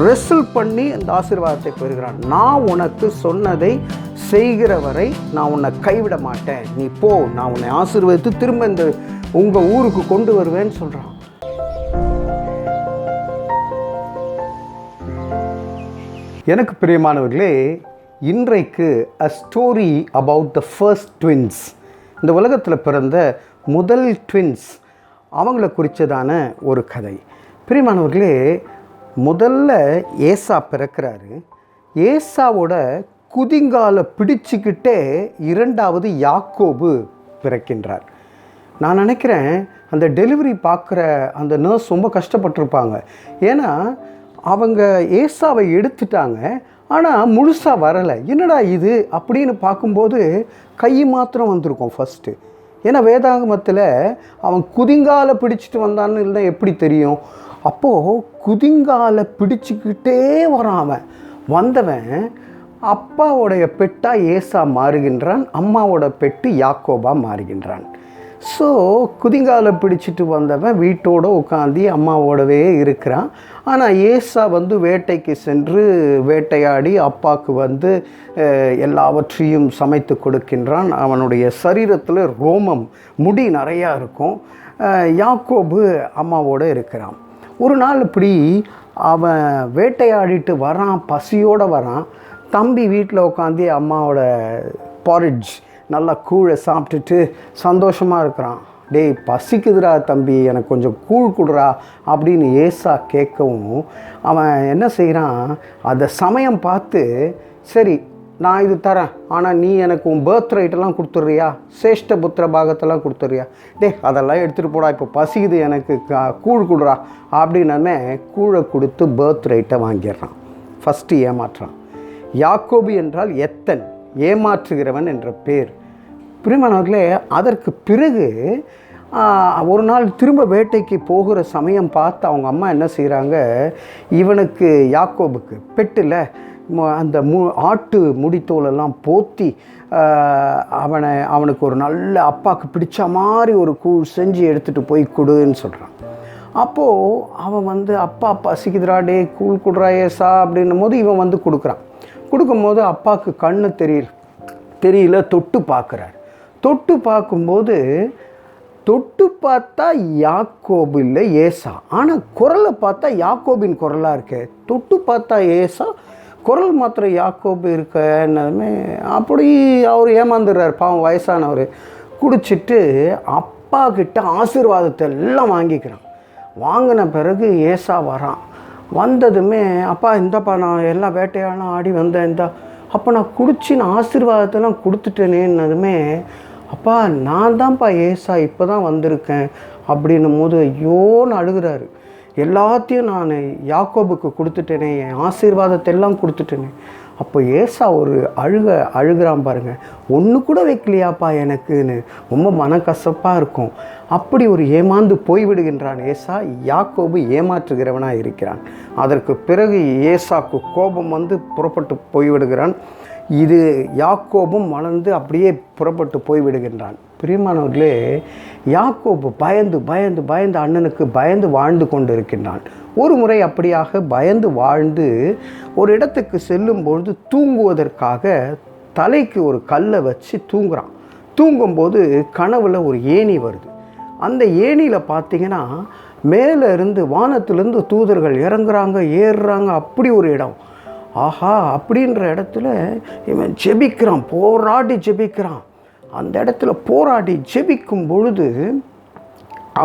ரெசில் பண்ணி அந்த ஆசீர்வாதத்தை பெறுகிறான். நான் உனக்கு சொன்னதை செய்கிற வரை நான் உன்னை கைவிட மாட்டேன். நீ போ நான் உன்னை ஆசீர்வதித்து திரும்ப இந்த உங்கள் ஊருக்கு கொண்டு வருவேன்னு சொல்கிறான் எனக்கு பிரியமானவர்களே இன்றைக்கு a story about the first twins இந்த உலகத்தில் பிறந்த முதல் ட்வின்ஸ் அவங்கள குறித்ததான ஒரு கதை. பிரியமானவர்களே முதல்ல ஏசா பிறக்கிறாரு. ஏசாவோட குதிங்கால பிடிச்சிக்கிட்டே இரண்டாவது யாக்கோபு பிறக்கின்றார். நான் நினைக்கிறேன் அந்த டெலிவரி பார்க்குற அந்த நர்ஸ் ரொம்ப கஷ்டப்பட்டிருப்பாங்க. ஏன்னா அவங்க ஏசாவை எடுத்துட்டாங்க ஆனால் முழுசாக வரலை. என்னடா இது? அப்படின்னு பார்க்கும்போது கை மாத்திரம் வந்திருக்கும் ஃபஸ்ட்டு ஏன்னா வேதாங்கமத்தில் அவன் குதிங்கால பிடிச்சிட்டு வந்தான்னு இல்லை எப்படி தெரியும்? அப்போது குதிங்கால பிடிச்சிக்கிட்டே வரான் அவன் வந்தவன் அப்பாவோடைய பெட்டா ஏசா மாறுகின்றான் அம்மாவோட பெட்டு யாக்கோபா மாறுகின்றான். ஸோ குதிங்கால பிடிச்சிட்டு வந்தவன் வீட்டோடு உட்காந்து அம்மாவோடவே இருக்கிறான். ஆனால் ஏசா வந்து வேட்டைக்கு சென்று வேட்டையாடி அப்பாவுக்கு வந்து எல்லாவற்றையும் சமைத்து கொடுக்கின்றான். அவனுடைய சரீரத்தில் ரோமம் முடி நிறையா இருக்கும். யாக்கோபு அம்மாவோடு இருக்கிறான். ஒரு நாள் இப்படி அவன் வேட்டையாடிட்டு வரான் பசியோடு வரான். தம்பி வீட்டில் உட்காந்து அம்மாவோட பாரிட்ஜ் நல்லா கூழை சாப்பிட்டுட்டு சந்தோஷமாக இருக்கிறான். டேய் பசிக்குதுடா தம்பி எனக்கு கொஞ்சம் கூழ் கொடுறா அப்படின்னு ஏசா கேட்கவும் அவன் என்ன செய்கிறான் அதை சமயம் பார்த்து சரி நான் இது தரேன். ஆனால் நீ எனக்கு உன் பர்த் ரைட்டெல்லாம் கொடுத்துட்றியா? சேஷ்ட புத்திர பாகத்தெல்லாம் கொடுத்துட்றியா? டே அதெல்லாம் எடுத்துகிட்டு போடா. இப்போ பசிக்குது எனக்கு. கூழ் கொடுறா. அப்படின்னமே கூழை கொடுத்து பர்த் ரைட்டை வாங்கிடுறான். ஃபஸ்ட்டு ஏமாற்றுறான். யாக்கோபு என்றால் எத்தன்? ஏமாற்றுகிறவன் என்ற பேர். பிரிமணர்களே அதற்கு பிறகு ஒரு நாள் திரும்ப வேட்டைக்கு போகிற சமயம் பார்த்து அவங்க அம்மா என்ன செய்கிறாங்க இவனுக்கு யாக்கோபுக்கு பெட்டில் அந்த மு ஆட்டு முடித்தோலெல்லாம் போத்தி அவனை அவனுக்கு ஒரு நல்ல அப்பாவுக்கு பிடிச்ச மாதிரி ஒரு கூழ் செஞ்சு எடுத்துகிட்டு போய் கொடுன்னு சொல்கிறான் அப்போது அவன் வந்து அப்பா பசிக்குதுடா டே கூழ் கொடுறா ஏசா அப்படின்னும் போது இவன் வந்து கொடுக்குறான். கொடுக்கும்போது அப்பாவுக்கு கண்ணு தெரியல தெரியல தொட்டு பார்க்குறார். தொட்டு பார்க்கும்போது தொட்டு பார்த்தா யாக்கோபு இல்லை ஏசா. ஆனால் குரலை பார்த்தா யாக்கோபின் குரலாக இருக்கே. தொட்டு பார்த்தா ஏசா குரல் மாத்திரம் யாக்கோபு இருக்கன்னதுமே அப்படி அவர் ஏமாந்துடுறார். பாவம் வயசானவர். குடிச்சிட்டு அப்பா கிட்ட ஆசீர்வாதத்தை எல்லாம் வாங்கிக்கிறான். வாங்கின பிறகு ஏசா வரான். வந்ததுமே அப்பா இந்தப்பா நான் எல்லாம் வேட்டையாடலாம் ஆடி வந்தேன் இந்த. அப்போ நான் குடிச்சு நான் ஆசீர்வாதத்தெல்லாம் கொடுத்துட்டேனேன்னதுமே அப்பா நான் தான்ப்பா ஏசா இப்போ தான் வந்திருக்கேன் அப்படின்னும் போது ஐயோன்னு அழுகிறாரு. எல்லாத்தையும் நான் யாக்கோபுக்கு கொடுத்துட்டேனே என் ஆசீர்வாதத்தை எல்லாம் கொடுத்துட்டேனே. அப்போ ஏசா ஒரு அழுக அழுகிறான் பாருங்க. ஒன்று கூட வைக்கலையாப்பா எனக்குன்னு. ரொம்ப மனக்கசப்பாக இருக்கும். அப்படி ஒரு ஏமாந்து போய்விடுகின்றான் ஏசா. யாக்கோபு ஏமாற்றுகிறவனாக இருக்கிறான். அதற்கு பிறகு ஏசாக்கு கோபம் வந்து புறப்பட்டு போய்விடுகிறான் இது யாக்கோபும் வளர்ந்து அப்படியே புறப்பட்டு போய்விடுகின்றான் பிரியமானவர்களே யாக்கோப்பு பயந்து பயந்து பயந்து அண்ணனுக்கு பயந்து வாழ்ந்து கொண்டு இருக்கின்றான் ஒரு முறை அப்படியாக பயந்து வாழ்ந்து ஒரு இடத்துக்கு செல்லும்பொழுது தூங்குவதற்காக தலைக்கு ஒரு கல்லை வச்சு தூங்குறான். தூங்கும்போது கனவில் ஒரு ஏணி வருது. அந்த ஏணியில் பார்த்தீங்கன்னா மேலே இருந்து வானத்திலேருந்து தூதர்கள் இறங்குறாங்க ஏறுறாங்க அப்படி ஒரு இடம். ஆஹா அப்படின்ற இடத்துல இவன் ஜெபிக்கிறான் போராடி ஜெபிக்கிறான். அந்த இடத்துல போராடி ஜெபிக்கும் பொழுது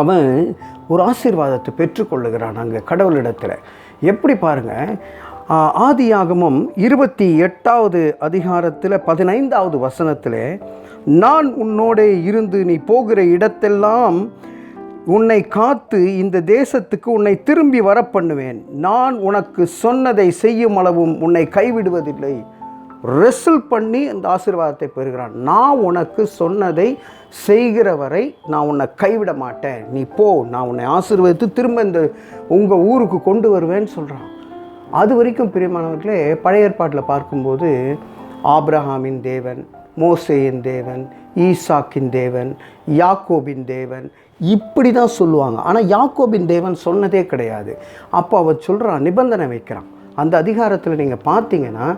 அவன் ஒரு ஆசீர்வாதத்தை பெற்றுக்கொள்ளுகிறான் அங்கே கடவுளிடத்தில். எப்படி பாருங்க ஆதியாகமும் இருபத்தி எட்டாவது அதிகாரத்தில் பதினைந்தாவது வசனத்தில் நான் உன்னோட இருந்து நீ போகிற இடத்தெல்லாம் உன்னை காத்து இந்த தேசத்துக்கு உன்னை திரும்பி வர பண்ணுவேன் நான் உனக்கு சொன்னதை செய்யும் அளவும் உன்னை கைவிடுவதில்லை. ரெசில் பண்ணி அந்த ஆசீர்வாதத்தை பெறுகிறான். நான் உனக்கு சொன்னதை செய்கிற வரை நான் உன்னை கைவிட மாட்டேன். நீ போ நான் உன்னை ஆசீர்வதித்து திரும்ப இந்த உங்கள் ஊருக்கு கொண்டு வருவேன்னு சொல்கிறான் அது வரைக்கும் பிரியமானவர்களே பழைய ஏற்பாட்டில் பார்க்கும்போது ஆப்ரஹாமின் தேவன் மோசேயின் தேவன் ஈசாக்கின் தேவன் யாக்கோபின் தேவன் இப்படி தான் சொல்லுவாங்க. ஆனால் யாக்கோபின் தேவன் சொன்னதே கிடையாது. அப்போ அவன் சொல்கிறான் நிபந்தனை வைக்கிறான். அந்த அதிகாரத்தில் நீங்கள் பார்த்தீங்கன்னா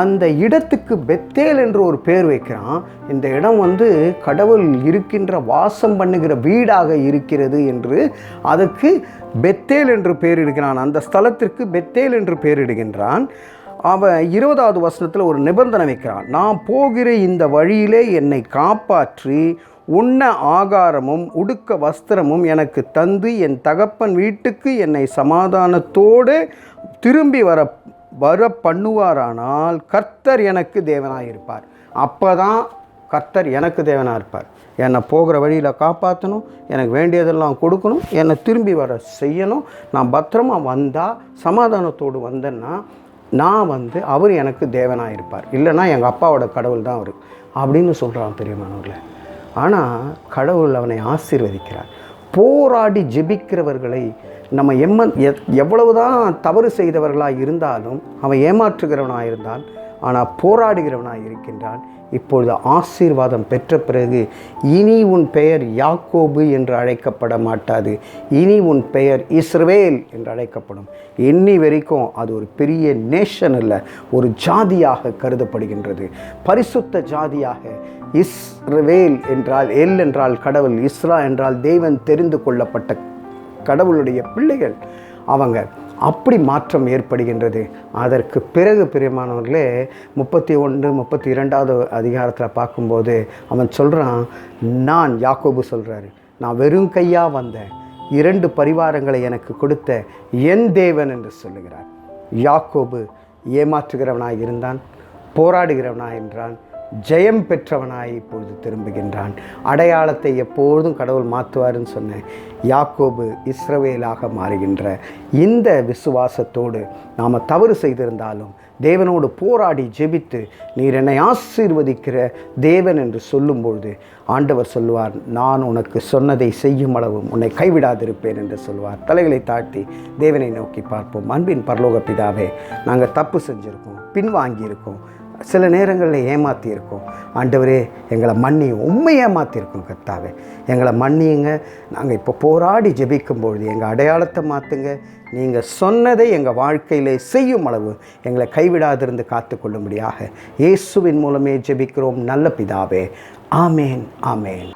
அந்த இடத்துக்கு பெத்தேல் என்று ஒரு பேர் வைக்கிறான். இந்த இடம் வந்து கடவுள் இருக்கின்ற வாசம் பண்ணுகிற வீடாக இருக்கிறது என்று அதற்கு பெத்தேல் என்று பெயரிடுகிறான் அந்த ஸ்தலத்திற்கு பெத்தேல் என்று பெயரிடுகின்றான் அவன் இருபதாவது வசனத்தில் ஒரு நிபந்தனை வைக்கிறான். நான் போகிற இந்த வழியிலே என்னை காப்பாற்றி உண்ண ஆகாரமும் உடுக்க வஸ்திரமும் எனக்கு தந்து என் தகப்பன் வீட்டுக்கு என்னை சமாதானத்தோடு திரும்பி வர வர பண்ணுவாரானால் கர்த்தர் எனக்கு தேவனாக இருப்பார். அப்போ தான் கர்த்தர் எனக்கு தேவனாக இருப்பார். என்னை போகிற வழியில் காப்பாற்றணும் எனக்கு வேண்டியதெல்லாம் கொடுக்கணும் என்னை திரும்பி வர செய்யணும். நான் பத்திரமா வந்தால் சமாதானத்தோடு வந்தேன்னா நான் வந்து அவர் எனக்கு தேவனாக இருப்பார். இல்லைன்னா எங்கள் அப்பாவோட கடவுள் தான் அவர் அப்படின்னு சொல்கிறான் பெரியமானவர்களை. ஆனால் கடவுள் அவனை ஆசீர்வதிக்கிறார். போராடி ஜெபிக்கிறவர்களை நம்ம எம்ம எவ்வளவு எவ்வளவுதான் தவறு செய்தவர்களாக இருந்தாலும் அவன் ஏமாற்றுகிறவனாக இருந்தால் ஆனால் போராடுகிறவனாக இருக்கின்றான். இப்பொழுது ஆசீர்வாதம் பெற்ற பிறகு இனி உன் பெயர் யாக்கோபு என்று அழைக்கப்பட மாட்டாது. இனி உன் பெயர் இஸ்ரவேல் என்று அழைக்கப்படும். இன்னி வரைக்கும் அது ஒரு பெரிய நேஷன் அல்ல ஒரு ஜாதியாக கருதப்படுகின்றது. பரிசுத்த ஜாதியாக இஸ்ரவேல் என்றால் எல் என்றால் கடவுள் இஸ்ரா என்றால் தெய்வன் தெரிந்து கொள்ளப்பட்ட கடவுளுடைய பிள்ளைகள் அவங்க. அப்படி மாற்றம் ஏற்படுகின்றது. அதற்கு பிறகு பிரியமானவர்களே முப்பத்தி ஒன்று முப்பத்தி இரண்டாவது அதிகாரத்தில் பார்க்கும்போது அவன் சொல்கிறான் நான் யாக்கோபு சொல்கிறாரு நான் வெறும் கையாக வந்தேன். இரண்டு பரிவாரங்களை எனக்கு கொடுத்த என் தேவன் என்று சொல்லுகிறார். யாக்கோபு ஏமாற்றுகிறவனாய் இருந்தான் போராடுகிறவனாக என்றான். ஜெயம் பெற்றவனாய் இப்பொழுது திரும்புகின்றான். அடையாளத்தை எப்பொழுதும் கடவுள் மாற்றுவாருன்னு சொன்னேன் யாக்கோபு இஸ்ரவேலாக மாறுகின்ற இந்த விசுவாசத்தோடு நாம் தவறு செய்திருந்தாலும் தேவனோடு போராடி ஜெபித்து நீர் என்னை ஆசீர்வதிக்கிற தேவன் என்று சொல்லும்பொழுது ஆண்டவர் சொல்லுவார் நான் உனக்கு சொன்னதை செய்யும் அளவும் உன்னை கைவிடாதிருப்பேன் என்று சொல்வார் தலைகளை தாழ்த்தி தேவனை நோக்கி பார்ப்போம். அன்பின் பரலோக பிதாவே நாங்கள் தப்பு செஞ்சுருக்கோம் பின்வாங்கியிருக்கோம். சில நேரங்களில் ஏமாற்றியிருக்கோம் ஆண்டவரே எங்களை மன்னி உண்மை ஏமாற்றிருக்கோம் கர்த்தாவே. எங்களை மன்னியுங்க. நாங்கள் இப்போ போராடி ஜெபிக்கும் பொழுது எங்கள் அடையாளத்தை மாற்றுங்க நீங்கள் சொன்னதை எங்கள் வாழ்க்கையிலே செய்யும் அளவு எங்களை கைவிடாதிருந்து காத்துக்கொள்ளும்படியாக இயேசுவின் மூலமே ஜெபிக்கிறோம். நல்ல பிதாவே. ஆமேன் ஆமேன்.